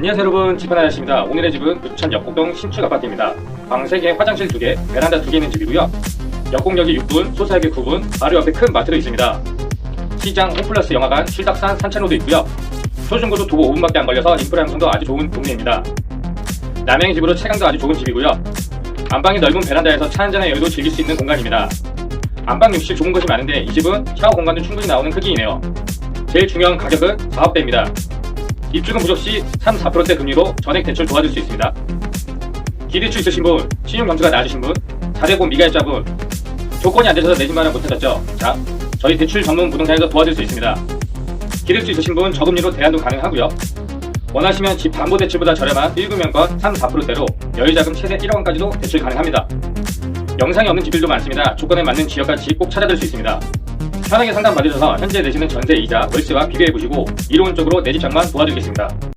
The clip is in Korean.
안녕하세요 여러분 집하나였습니다. 오늘의 집은 부천 역곡동 신축 아파트입니다. 방 3개, 화장실 2개, 베란다 2개 있는 집이고요. 역곡역이 6분, 소사역이 9분, 바로 옆에 큰 마트도 있습니다. 시장, 홈플러스 영화관, 실덕산, 산책로도 있고요. 초중고도 도보 5분밖에 안 걸려서 인프라 형성도 아주 좋은 동네입니다. 남양의 집으로 채광도 아주 좋은 집이고요. 안방이 넓은 베란다에서 차 한잔의 여유도 즐길 수 있는 공간입니다. 안방 욕실 좋은 것이 많은데 이 집은 샤워 공간도 충분히 나오는 크기이네요. 제일 중요한 가격은 4억대입니다 입주금 부족 시 3, 4%대 금리로 전액 대출 도와줄 수 있습니다. 기대출 있으신 분, 신용 경주가 낮으신 분, 자대본 미가입자분, 조건이 안 되셔서 내집 마련 못하셨죠? 자, 저희 대출 전문 부동산에서 도와줄 수 있습니다. 기대출 있으신 분 저금리로 대안도 가능하고요. 원하시면 집 담보 대출보다 저렴한 1금연권 3, 4%대로 여유자금 최대 1억원까지도 대출 가능합니다. 영상이 없는 집들도 많습니다. 조건에 맞는 지역까지 집꼭 찾아들 수 있습니다. 편하게 상담 받으셔서 현재 내시는 전세 이자 월세와 비교해 보시고 이로운 쪽으로 내 집 장만 도와드리겠습니다.